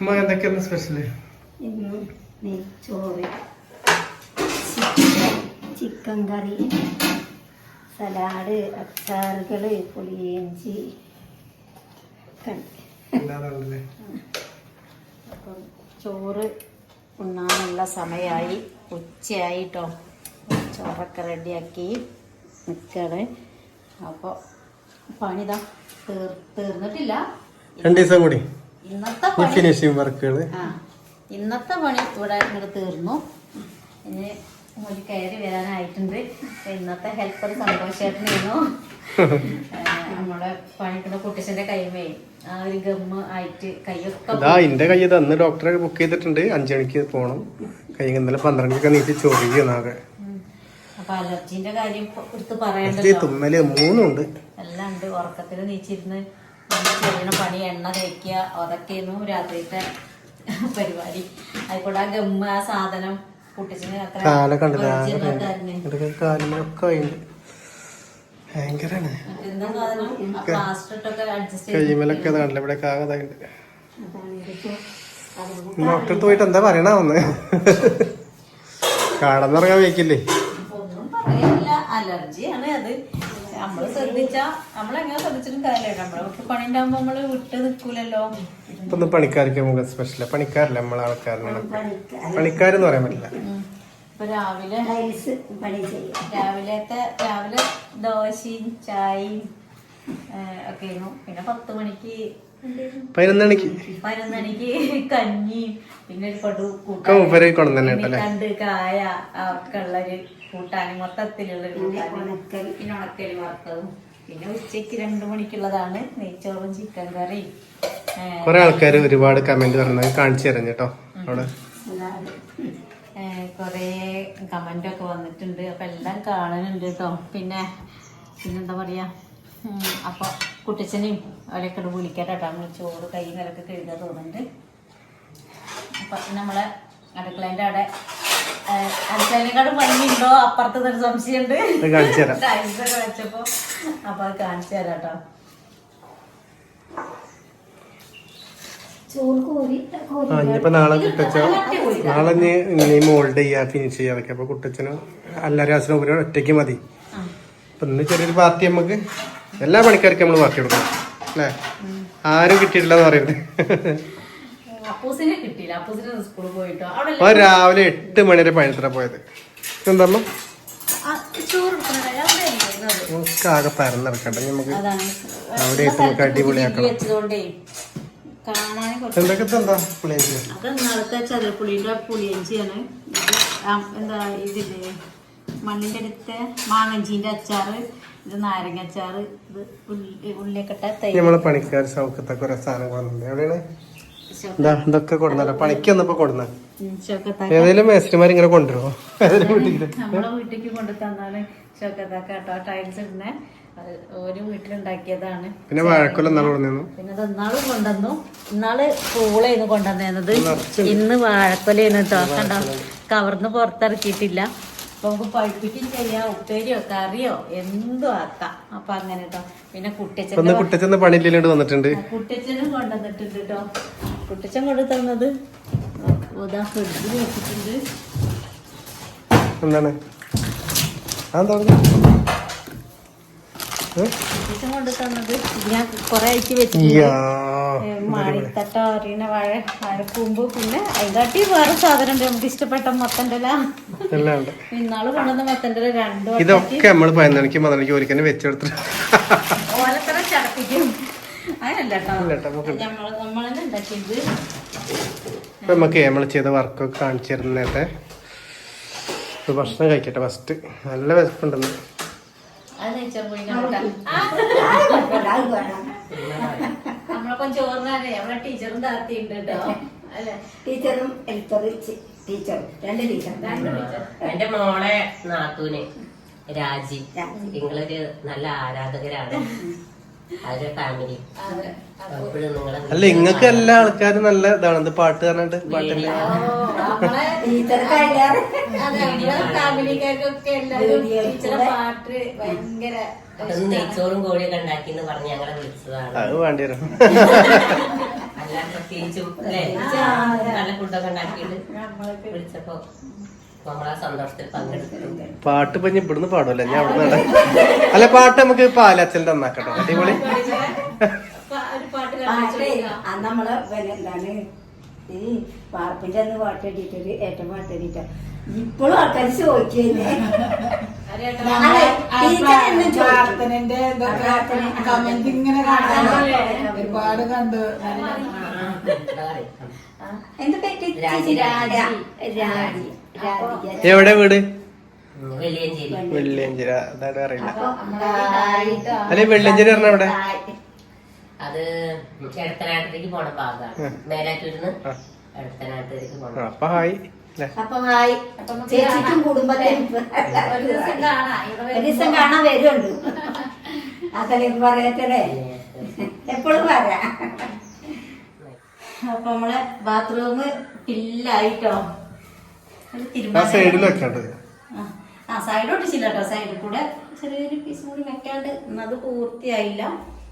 അമ്മ എന്തൊക്കെയാണ് സ്പെഷ്യൽ ഇന്ന് നെയ്ച്ചോറ് ചിക്കൻ ചിക്കൻ കറി സലാഡ് അച്ചാറുകൾ പുളിയിഞ്ചി അപ്പം ചോറ് ഉണ്ണാനുള്ള സമയമായി. ഉച്ചയായിട്ടോ. ചോറൊക്കെ റെഡിയാക്കി നിൽക്കണ് അപ്പോൾ പണിതാ. തീർ തീർന്നിട്ടില്ല. രണ്ടു ദിവസം കൂടി. ഇന്നത്തെ ഫിനിഷിംഗ് വർക്കുകൾ ആ ഇന്നത്തെ പണി ഇവിടെ ഇങ്ങോട്ട് തീർന്നു. ഇനി ഒരു കയറി വരാനായിട്ടുണ്ട്. ഇന്നത്തെ ഹെൽപ്പർ സന്തോഷമായിട്ടായിരുന്നു നമ്മുടെ പണിക്കുന്ന കുട്ടിച്ചന്റെ കൈമേ ആ ഒരു ഗമ്മ് ആയിട്ട് കൈയൊക്കെ എന്റെ കൈ തന്ന് ഡോക്ടറെ ബുക്ക് ചെയ്തിട്ടുണ്ട്. അഞ്ചു മണിക്ക് പോണം. കൈ ഇന്നലെ പന്ത്രണ്ടൊക്കെ നീട്ടി ചൊറിയുന്നാകെ. അപ്പൊ അലർജിന്റെ കാര്യം ഇപ്പൊ എടുത്ത് പറയണ്ടല്ലോ. തുമ്മൽ മൂന്നുണ്ട് എല്ലാം ഉണ്ട്. ഉറക്കത്തിൽ നീച്ചിരുന്ന് നമ്മൾ ചെയ്യുന്ന പണി എണ്ണ തേക്കുക അതൊക്കെയായിരുന്നു രാത്രിത്തെ പരിപാടി. ആയിക്കോട്ടെ ആ ഗമ്മ ആ സാധനം കുട്ടിച്ചിന് അത്ര ഭയങ്കരാണ്. ഇവിടെ ഡോക്ടറെ പോയിട്ട് എന്താ പറയണ ഒന്ന് പറയാനില്ല അലർജിയാണ്. നമ്മൾ ശ്രദ്ധിച്ചാ നമ്മളെങ്ങനെ ശ്രദ്ധിച്ചിട്ടും കാര്യമില്ല നമ്മളെ വീട്ടിൽ പണി ഉണ്ടാകുമ്പോ നമ്മൾ വിട്ട് നിൽക്കൂലല്ലോ ഇപ്പൊ പണിക്കാർക്ക് നമുക്ക് സ്പെഷ്യല പണിക്കാരല്ല നമ്മളെ ആൾക്കാരനാണ് പണിക്കാരെന്ന് പറയാൻ പറ്റില്ല. ഇപ്പൊ രാവിലെ ടൈൽസ് പണി ചെയ്യും. രാവിലത്തെ രാവിലെ ദോശയും ചായയും ഒക്കെ ആയിരുന്നു പിന്നെ പത്ത് മണിക്ക് പതിനൊന്നണിക്ക് പതിനൊന്നണിക്ക് കഞ്ഞിയും പിന്നെ ഒരു കൊടു കേട്ടല്ലേ കണ്ട് കായ ഒക്കെ ഉള്ളൊരു കൂട്ടാനും മൊത്തത്തിലുള്ള പിന്നെ ഉണക്കൽ. വറുത്തതും. പിന്നെ ഉച്ചയ്ക്ക് രണ്ടു മണിക്കുള്ളതാണ് നെയ്ച്ചോറും ചിക്കൻ കറിയും. കൊറേ ആൾക്കാര് ആൾക്കാർ ഒരുപാട് കമന്റ് പറഞ്ഞത് കാണിച്ചു തരാം കേട്ടോ അവിടെ. കുറേ കമന്റ് ഒക്കെ വന്നിട്ടുണ്ട്. അപ്പൊ എല്ലാം കാണാനുണ്ട് കേട്ടോ. പിന്നെ പിന്നെന്താ പറയാ? അപ്പൊ കുട്ടിച്ചനെയും അവരെയൊക്കെ വിളിക്കട്ടെ കേട്ടോ. നമ്മൾ ചോറ് കൈ നിലയ്ക്ക് കഴുകാൻ തോന്നുന്നുണ്ട്. അപ്പൊ നമ്മളെ അടുക്കളേന്റെ അവിടെ ഭംഗിയുണ്ടോ? അപ്പുറത്ത് ഒരു സംശയമുണ്ട് വെച്ചപ്പോ അപ്പൊ അത് കാണിച്ചു തരാം കേട്ടോ. ഇനിയിപ്പോ നാളെ കുട്ടച്ച നാളെ ഇനി മോൾഡ് ചെയ്യാ ഫിനിഷ് ചെയ്യാ അതൊക്കെ അപ്പൊ കുട്ടച്ചന് ഒറ്റയ്ക്ക് മതി. അപ്പൊ ഇന്ന് ചെറിയൊരു പാർട്ടി നമുക്ക് എല്ലാ പണിക്കാർക്കും നമ്മൾ പാർട്ടി കൊടുക്കണം. അല്ലേ? ആരും കിട്ടിയിട്ടില്ല എന്ന് പറയുന്നത് അപ്പൂസിനെ കിട്ടിയില്ല. അപ്പൂസിനെ സ്കൂളിൽ പോയിട്ടോ? അവിടെ രാവിലെ എട്ട് മണി വരെ പണിത്ര പോയത്. എന്താ ആകെ പരന്നിറക്കട്ടെ. നമുക്ക് അവിടെ നമുക്ക് അടിപൊളിയാക്കണം. എന്തൊക്കെ എന്താ പ്ലേസ് അത് പുളിയഞ്ചിയാണ്. എന്താ ഇതില്ലേ? മണ്ണിന്റെ അടുത്ത് മാങ്ങഞ്ചീന്റെ അച്ചാറ് ഇത് നാരങ്ങ അച്ചാറ് ഇത് ഉള്ളി ഉള്ളിയൊക്കെ തൈ നമ്മളെ പണിക്കാർ സൗഖ്യത്തൊക്കെ കുറെ സാധനം കൊണ്ടുണ്ട് എവിടെയാണ്? ഇതൊക്കെ കൊടുന്നല്ലോ പണിക്ക് വന്നപ്പോ കൊടുന്ന. ഏതെങ്കിലും മേസ്റ്റിമാർ ഇങ്ങനെ കൊണ്ടുവരുമോ ഏതെങ്കിലും നമ്മളെ വീട്ടിലേക്ക് കൊണ്ടു തന്നാണ് ചോക്കത്താക്ക ടൈൽസ് ഇടുന്നേ. ഒരു വീട്ടിലുണ്ടാക്കിയതാണ്. പിന്നെ കൊടുന്നു പിന്നെ ഇന്നാളും കൊണ്ടുവന്നു. ഇന്നാൾ പൂളേന്ന് കൊണ്ടുവന്നത് ഇന്ന് വാഴക്കൊലയാണ് കേട്ടോ കണ്ടോ? കവർന്ന് പുറത്തിറക്കിയിട്ടില്ല. അപ്പൊ നമുക്ക് പഴുപ്പിക്കും ചെയ്യാം. ഉപ്പേരിയോ കറിയോ എന്തും ആക്കാം. അപ്പൊ അങ്ങനെ കേട്ടോ പിന്നെ ഒന്ന് കുട്ടിച്ചൻ പണിയിലോട്ട് വന്നിട്ടുണ്ട്. കുട്ടിച്ചനും കൊണ്ടുവന്നിട്ടുണ്ട് കേട്ടോ കുട്ടിച്ചൻ കൊണ്ടു തന്നത് ഫ്രിഡ്ജിൽ വെച്ചിട്ടുണ്ട്. എന്താണ്? അതെന്താ കുട്ടിച്ചൻ കൊണ്ടു തന്നത്. ഞാൻ കൊറേ ആയിട്ട് വെച്ചിട്ടുണ്ട്. ഏ, മാണിത്തട്ട അറിയണ വാഴ വാഴക്കൂമ്പ് പിന്നെ അതിൻകാട്ടി വേറെ സാധനം ഉണ്ട് നമുക്ക് ഇഷ്ടപ്പെട്ട മത്തന്റെല. എല്ലാം ഉണ്ട്. ഇന്നാൾ കൊണ്ടുവന്ന മത്തന്റെല രണ്ടു ഇതൊക്കെ നമ്മൾ പതിനൊന്നിക്ക് പതിനൊന്നിക്ക് ഒരിക്കലും വെച്ചെടുത്തിട്ട് ഓലത്തറ ചടപ്പിക്കും. നമ്മൾ നമ്മളെന്നെ ഉണ്ടാക്കിയത്. ഇപ്പൊ നമുക്ക് നമ്മൾ ചെയ്ത വർക്കൊക്കെ കാണിച്ചു തരുന്ന നേരത്തെ ഇപ്പൊ ഭക്ഷണം കഴിക്കട്ടെ ഫസ്റ്റ് നല്ല വിശപ്പുണ്ടെന്ന്. നെയ്ച്ചോർ പോയി നമ്മളെ കൊഞ്ച് ചോറിനാലേ നമ്മളെ ടീച്ചറും താത്തിയുണ്ട് കേട്ടോ. അല്ലേ? ടീച്ചറും ടീച്ചർ രണ്ട് ടീച്ചർ എന്റെ മോളെ നാത്തൂന് രാജി. നിങ്ങളൊരു നല്ല ആരാധകരാണ്. അല്ല ഇങ്ങക്ക് എല്ലാ ആൾക്കാരും നല്ല ഇതാണ്. പാട്ട് പറഞ്ഞിട്ട്? പാട്ടില്ല നമ്മളെ അതെ നമ്മളെ ഫാമിലിക്കാർക്കൊക്കെ എല്ലാവരും ടീച്ചറെ പാട്ട് ഭയങ്കര നെയ്ച്ചോറും കോഴിയൊക്കെ ഉണ്ടാക്കി എന്ന് പറഞ്ഞ് ഞങ്ങളെ വിളിച്ചതാണ്. അത് വേണ്ടി വരും അത് അല്ല? പ്രത്യേകിച്ചും അല്ലേ നല്ല ഫുഡൊക്കെ ഉണ്ടാക്കിയിട്ട് വിളിച്ചപ്പോ പാട്ട് ഇപ്പൊ ഇവിടുന്ന് പാടുമല്ലോ ഞാൻ അവിടെ നിന്ന് അല്ല പാട്ട് നമുക്ക് പാലച്ചിൽ തന്നാക്കട്ടോ അടിപൊളി. പാട്ട് നമ്മൾ എന്താണ് ഈ പാർപ്പിന്റെ അന്ന് പാട്ട് എഴുതിയിട്ടൊരു ഏറ്റവും പാട്ട് എഴുതിയിട്ട് ഇപ്പോഴും ആൾക്കാർ ചോദിക്കുന്നേ പ്രാർത്ഥനന്റെ ഇതൊക്കെ കമന്റ് ഇങ്ങനെ ഒരുപാട് കണ്ടു. എവിടെ വീട്? വെള്ളിയഞ്ചേരി. വെള്ളിയഞ്ചിര. അതാണ് അറിയില്ല. അല്ലെ വെള്ളിയഞ്ചേരി പറഞ്ഞ എവിടെ അത് എടത്തനാട്ടിലേക്ക് പോണ ഭാഗമാണ് മേലാറ്റൂരിന്ന് എടത്തനാട്ടിലേക്ക് പോണം അപ്പൊ ഹായ് അപ്പൊ ഹായ്. ചേച്ചിക്കും കുടുംബത്തിനും ഒരു ദിവസം കാണാൻ വരുന്നുണ്ട് അതല്ലേ പറയത്തേ എപ്പോഴും വരാം അപ്പൊ നമ്മളെ ബാത്റൂം ഫില്ലായിട്ടോ? ആ സൈഡ് ഒട്ടിച്ചില്ല കേട്ടോ സൈഡിൽ കൂടെ ചെറിയൊരു പീസ് കൂടി വെക്കാണ്ട് അത് പൂർത്തിയായില്ല.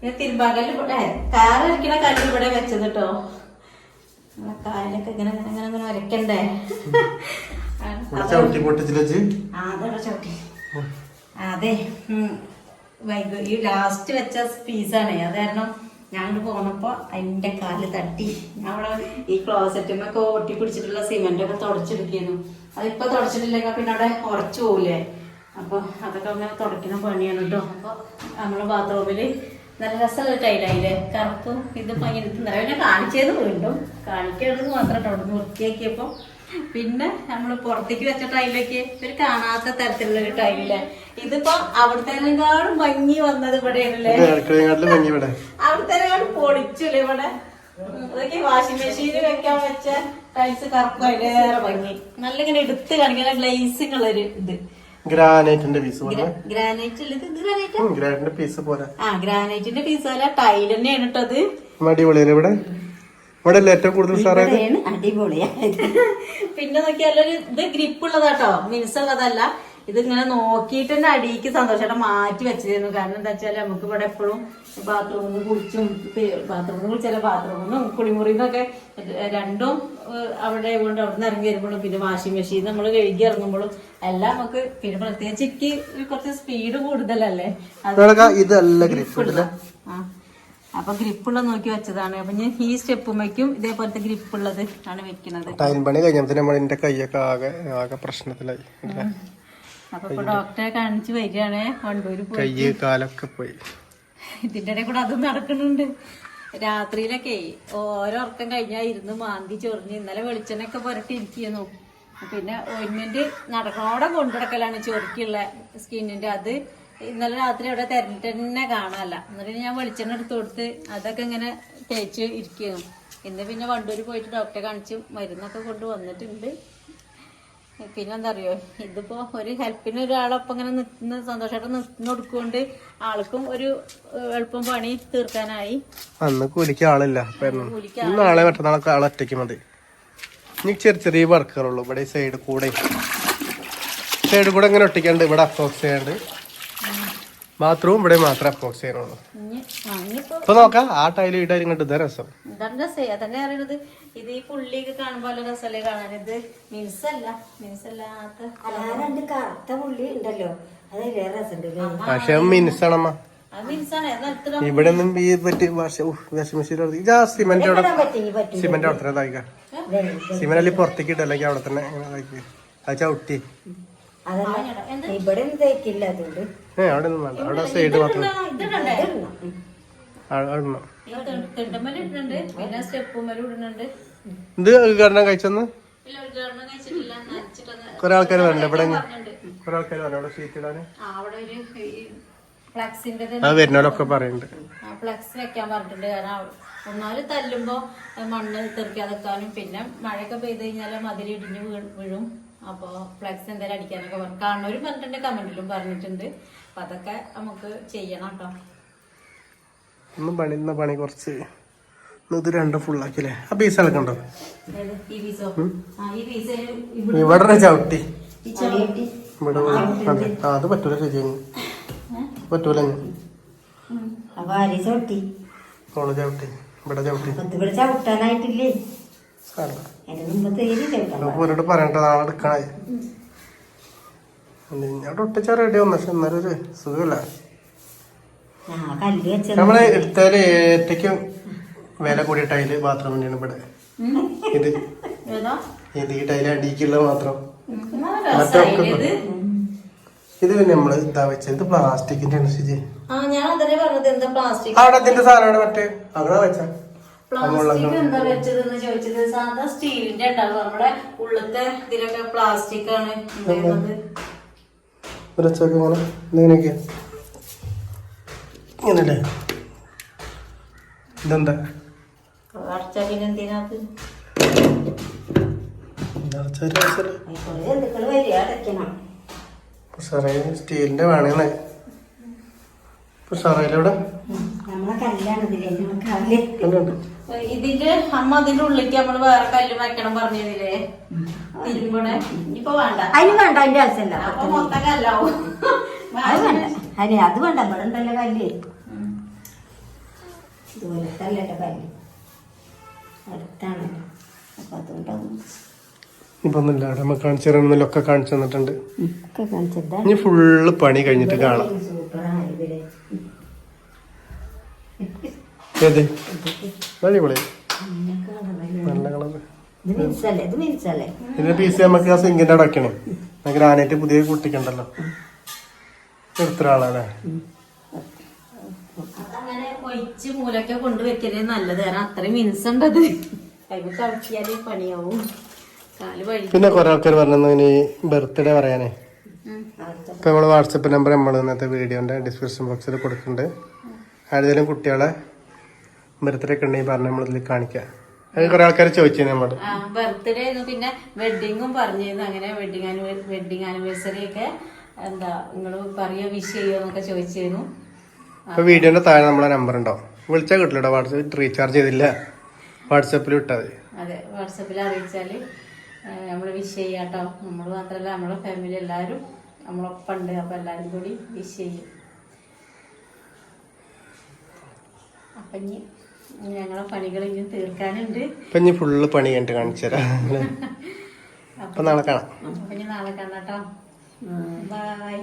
പിന്നെ തിരുമ്പാകല്ല് ഇവിടെ കാറിരിക്കണ കല്ല് ഇവിടെ വെച്ചത് കേട്ടോ നമ്മളെ കാലിലൊക്കെ ഇങ്ങനെ ഇങ്ങനെ ഇങ്ങനെ ഇങ്ങനെ ചവിട്ടി അതെ വൈകു ഈ ലാസ്റ്റ് വെച്ച പീസാണ് അത് കാരണം ഞാൻ പോന്നപ്പോ അതിന്റെ കാൽ തട്ടി. ഞാൻ ഈ ക്ലോസറ്റുമൊക്കെ ഒട്ടി പിടിച്ചിട്ടുള്ള സിമെന്റ് ഒക്കെ തുടച്ചെടുക്കുന്നു അതിപ്പോ തുടച്ചിട്ടില്ലെങ്കിൽ പിന്നെ അവിടെ ഉറച്ചു പോകൂലേ അപ്പൊ അതൊക്കെ അങ്ങനെ തുടക്കുന്ന പണിയാണ് കേട്ടോ അപ്പൊ നമ്മളെ ബാത്റൂമിൽ നല്ല രസമുള്ള ടൈലായില്ലേ കറുപ്പും ഇത് ഭയങ്കര പിന്നെ കാണിച്ചത് വീണ്ടും. കാണിക്കേണ്ടത് മാത്രം അവിടെ വൃത്തിയാക്കിയപ്പോ പിന്നെ നമ്മൾ പുറത്തേക്ക് വെച്ച ടൈലൊക്കെ ഒരു കാണാത്ത തരത്തിലുള്ള ഒരു ടൈലില്ലേ ഇതിപ്പോ അവിടുത്തേക്കാളും ഭംഗി വന്നത് ഇവിടെയാണല്ലേ? അടുക്കളയെക്കാട്ടിലും ഭംഗി ഇവിടെ. അവിടുത്തേക്കാളും പൊളിച്ചില്ലേ ഇവിടെ? അതൊക്കെ വാഷിംഗ് മെഷീനിൽ വെക്കാൻ വെച്ച ടൈൽസ് കറുപ്പ്. അതിലേറെ ഭംഗി. നല്ല ഇങ്ങനെ എടുത്ത് കാണിക്കുന്ന ഗ്ലേസിങ്ങുള്ള ഒരു ഇത്. ഗ്രാനൈറ്റിന്റെ പീസ് പോലെ. ഗ്രാനൈറ്റ് ഗ്രാനൈറ്റിന്റെ പീസ് പോലെ. ആ ഗ്രാനൈറ്റിന്റെ പീസ് പോലെ. ടൈൽ തന്നെയാണ് കേട്ടത് അടിപൊളിയല്ലേ ഇവിടെ ഇവിടെ. അല്ലേ ഏറ്റവും കൂടുതൽ അടിപൊളിയായത്. പിന്നെ നോക്കിയാലൊരു ഇത് ഗ്രിപ്പ് ഉള്ളതാട്ടോ. മിനുസ് ഉള്ളതല്ല ഇത് ഇങ്ങനെ നോക്കിയിട്ട് തന്നെ അടിക്ക് സന്തോഷമായിട്ട് മാറ്റി വെച്ചിരുന്നു. കാരണം എന്താ വെച്ചാൽ നമുക്ക് ഇവിടെ എപ്പോഴും ബാത്റൂമിൽ നിന്ന് കുളിച്ചും ബാത്റൂമിൽ നിന്ന് കുളിച്ചാലും ബാത്റൂമിൽ നിന്നും കുളിമുറിയിൽ നിന്നൊക്കെ രണ്ടും അവിടെ കൊണ്ട് അവിടെ നിന്ന് ഇറങ്ങി വരുമ്പോഴും പിന്നെ വാഷിംഗ് മെഷീൻ നമ്മൾ കഴുകി ഇറങ്ങുമ്പോഴും എല്ലാം നമുക്ക് പിന്നെ പ്രത്യേകിച്ച് എനിക്ക് കുറച്ച് സ്പീഡ് കൂടുതലല്ലേ. അപ്പൊ ഗ്രിപ്പുള്ള നോക്കി വെച്ചതാണ്. അപ്പൊ ഞാൻ ഈ സ്റ്റെപ്പുമ്മയ്ക്കും ഇതേപോലത്തെ ഗ്രിപ്പുള്ളത് ആണ് വെക്കുന്നത്. ടൈൽ പണി കഴിഞ്ഞപ്പോ നമ്മൾ എന്റെ കൈയൊക്കെ ആകെ ആകെ പ്രശ്നത്തിലായി? അപ്പൊ ഡോക്ടറെ കാണിച്ച് വരികയാണേ. വണ്ടൂര് പോയി കാലൊക്കെ പോയി. ഇതിന്റെ ഇടയിൽ കൂടെ അതും നടക്കുന്നുണ്ട്. രാത്രിയിലൊക്കെ ഓരോ ഉറക്കം കഴിഞ്ഞാൽ ഇരുന്ന് മാന്തി ചൊറിഞ്ഞ് ഇന്നലെ വെളിച്ചെണ്ണയൊക്കെ പുരട്ടി ഇരിക്കുന്നു. പിന്നെ ഓയിൻമെന്റ് നടക്കണോടെ കൊണ്ടുനടക്കലാണ് ചൊറിക്കുള്ള സ്കിന്നിന്റെ. അത് ഇന്നലെ രാത്രി അവിടെ തെരഞ്ഞിട്ട് തന്നെ കാണാനല്ല എന്നിട്ട് ഞാൻ വെളിച്ചെണ്ണ എടുത്തു കൊടുത്ത് അതൊക്കെ ഇങ്ങനെ തേച്ച് ഇരിക്കുന്നു. ഇന്ന് പിന്നെ വണ്ടൂര് പോയിട്ട് ഡോക്ടറെ കാണിച്ച് മരുന്നൊക്കെ കൊണ്ട് വന്നിട്ടുണ്ട്. പിന്നെ എന്താ അറിയോ ഇതിപ്പോ ഒരു ഹെൽപ്പിന് ഒരാളൊപ്പം ഇങ്ങനെ നിൽക്കുന്ന സന്തോഷമായിട്ട് നിന്ന് കൊടുക്കൊണ്ട് ആൾക്കും ഒരു എളുപ്പം പണി തീർക്കാനായി. അന്ന് കൂലിക്ക് ആളില്ല. നാളെ മറ്റന്നാളൊക്കെ ആളെ ഒറ്റയ്ക്ക് മതി. ഇനി ചെറിയ ചെറിയ വർക്കുകളുള്ളൂ. ഇവിടെ സൈഡ് കൂടെ. സൈഡ് കൂടെ ഇങ്ങനെ ഒട്ടിക്കാണ്ട് ഇവിടെ അപ്രോക്സ് ചെയ്യാണ്ട് ബാത്റൂം ഇവിടെ മാത്രമേ അപ്രോക്സ് ചെയ്യാനുള്ളൂ ഇനിയിപ്പോ ഇപ്പൊ നോക്കാം ആ ടൈൽ ഇടാൻ ഇങ്ങോട്ട് ഇതാ രസം. അതന്നെ അറിയണത് ഇത് ഈ പുള്ളിയൊക്കെ കാണുമ്പോൾ നല്ല രസമല്ലേ കാണാൻ? ഇത് മിൻസല്ല മിൻസല്ലാത്ത അല്ല ആ രണ്ട് കറുത്ത പുള്ളി ഉണ്ടല്ലോ. പക്ഷെ ഇവിടെ ഈ പറ്റി ഇതാ സിമെന്റ് അവിടെ. സിമെന്റ് തന്നെ സിമെന്റ് അല്ലെങ്കിൽ പുറത്തേക്ക് ഇട്ട അവിടെ തന്നെ അത് ചവിട്ടി. അതല്ല ഇവിടെ ഒന്നും തേക്കില്ല അതുകൊണ്ട്. ഏ അവിടെ ഒന്നും വേണ്ട. അവിടെ സൈഡ് മാത്രം. ഇത് ഉദ്ഘാടനം കഴിച്ചെന്ന്? കുറെ ആൾക്കാർ വരണ്ട? ഇവിടെ കുറെ ആൾക്കാർ അവിടെ ഇടാന്? അത് വരുന്നവരൊക്കെ പറയുന്നുണ്ട് ഫ്ലക്സ് വെക്കാൻ പറഞ്ഞിട്ടുണ്ട്. കാരണം ഒന്നാൽ തല്ലുമ്പോ മണ്ണ് തെറിക്കാതെക്കാനും പിന്നെ മഴയൊക്കെ പെയ്ത് കഴിഞ്ഞാൽ മതിൽ ഇടിഞ്ഞ് വീഴും. അപ്പോൾ ഫ്ലക്സ് എന്തായാലും അടിക്കാനൊക്കെ പറഞ്ഞു. കാണുന്നവരും പറഞ്ഞിട്ടുണ്ട് കമന്റിലും പറഞ്ഞിട്ടുണ്ട്. അപ്പൊ അതൊക്കെ നമുക്ക് ചെയ്യണം കേട്ടോ ഇന്ന് പണി ഇന്ന പണി കുറച്ച്. ഇത് രണ്ടും ഫുള്ളാക്കില്ലേ ആ പീസ് ഇളക്കണ്ടോ ഏത്? ഈ പീസോ ആ ഈ ഇവിടെ ഇവിടെ ചവിട്ടി. ഈ ചവിട്ടി. ഇവിടെ ഒരു- അതെ ആ അത് പറ്റൂല ശരിയാണ് പറ്റൂല ഇനി. അപ്പൊ അരി ചവിട്ടി? ഓൾ ചവിട്ടി. ഇവിടെ ചവിട്ടി. ഇവിടെ ചവിട്ടാനായിട്ടില്ലേ? അപ്പൊ പറയണ്ട നാളെ എടുക്കണേ. ഞാൻ ഒട്ടിച്ചാ റെഡി വന്നു പക്ഷെ എന്നാലും ഒരു സുഖമില്ല. നമ്മൾ എടുത്താൽ ഏറ്റക്കും വില കൂടിയ ടൈൽ ബാത്റൂം തന്നെയാണ് ഇവിടെ. ഇത് ഏതോ? ഇത് ഈ ടൈൽ അടിക്കുള്ള മാത്രം. മറ്റൊക്കെ ഇത്? ഇത് പിന്നെ നമ്മൾ ഇതാ വെച്ചത്. ഇത് പ്ലാസ്റ്റിക്കിന്റെ അനുസരിച്ച് ആ ഞാൻ അതന്നെ പറഞ്ഞത് പ്ലാസ്റ്റിക് അവിടെ അതിന്റെ സാധനമാണ് മറ്റേ അവിടെ വെച്ച. പ്ലാസ്റ്റിക് എന്താ വെച്ചതെന്ന് ചോദിച്ചത്? സാധാ സ്റ്റീലിന്റെ ഉണ്ടാവും നമ്മുടെ ഉള്ളത്തെ ഇതിലൊക്കെ പ്ലാസ്റ്റിക് ആണ് ഇങ്ങനല്ലേ? ഇതെന്താ? സ്റ്റീലിന്റെ വേണേന്ന്. ഉഷാറായില്ല നമ്മളെ കല്ലാണ് ഇതില്ലേ നമ്മളെ കല്ല് കണ്ടുണ്ട് ഇതിന്റെ അമ്മ അതിന്റെ ഉള്ളിലേക്ക് നമ്മൾ വേറെ കല്ല് വെക്കണം പറഞ്ഞതില്ലേ? തിരുമ്പണേ ഇപ്പൊ വേണ്ട. അതിന് വേണ്ട അതിന്റെ ആവശ്യമല്ല. അപ്പൊ മൊത്തം കല്ലാവും. അത് വേണ്ട. അതെ അത് വേണ്ട ഇവിടെ ഉണ്ടല്ലോ കല്ല്. ഇതുപോലത്തെ അല്ലല്ലോ കല്ല്. അടുത്താണ്. അപ്പൊ അതുകൊണ്ടാവും. കാണിച്ചു കാണിച്ചു തന്നിട്ടുണ്ട്. ഇനി ഫുള്ള് പണി കഴിഞ്ഞിട്ട് കാണാം. ഏത്? അടിപൊളി. നല്ല കളർ ഇതിന്റെ പീസ് നമുക്ക് ആ സിങ്കിന്റെ അടക്കണേ. ഗ്രാനൈറ്റ് പുതിയ കുട്ടിക്കുണ്ടല്ലോ. എടുത്ത ആളല്ലേ അതങ്ങനെ ഒഴിച്ച് മൂലൊക്കെ കൊണ്ടുവയ്ക്കലേ നല്ലത്. കാരണം അത്രയും മിനുസുണ്ടത് കൈക്ക് കളിച്ചാലേ പണിയാവും. കാൽ വഴി. പിന്നെ കുറെ ആൾക്കാർ പറഞ്ഞു ഇനി ബർത്ത്ഡേ പറയാനേ. ഇപ്പൊ നമ്മൾ വാട്സപ്പ് നമ്പർ നമ്മൾ ഇന്നത്തെ വീഡിയോന്റെ ഡിസ്ക്രിപ്ഷൻ ബോക്സിൽ കൊടുക്കുന്നുണ്ട് ആരെങ്കിലും കുട്ടികളെ ബർത്ത്ഡേ ഒക്കെ ഉണ്ടെങ്കിൽ പറഞ്ഞ് നമ്മളിതിൽ കാണിക്കാം. അത് കുറെ ആൾക്കാർ ചോദിച്ചു നമ്മൾ ബർത്ത്ഡേ പിന്നെ വെഡിങ്ങും പറഞ്ഞിരുന്നു. അങ്ങനെ വെഡിങ് വെഡിങ് ആനിവേഴ്സറി ഒക്കെ എന്താ നിങ്ങൾ പറയുക വിഷ് ചെയ്യുമോ എന്നൊക്കെ ചോദിച്ചിരുന്നു അപ്പൊ വീഡിയോന്റെ താഴെ നമ്മളെ നമ്പർ ഉണ്ടോ വിളിച്ചാൽ കിട്ടില്ല വാട്സപ്പ് റീചാർജ് ചെയ്തില്ല. വാട്സപ്പിൽ വിട്ടാൽ മതി. അതെ വാട്സപ്പിൽ അറിയിച്ചാൽ നമ്മൾ വിഷ് ചെയ്യാട്ടോ നമ്മൾ മാത്രമല്ല നമ്മളെ ഫാമിലി എല്ലാവരും നമ്മളൊപ്പം ഉണ്ട് അപ്പോൾ എല്ലാവരും കൂടി വിഷ് ചെയ്യും. അപ്പം ഇനി ഞങ്ങളെ പണികൾ ഇനി തീർക്കാനുണ്ട്. ഇപ്പൊ ഇനി ഫുള്ള് പണി കഴിഞ്ഞിട്ട് കാണിച്ചു തരാം. അപ്പൊ നാളെ കാണാം. അപ്പൊ ഇനി നാളെ കാണാട്ടോ ബൈ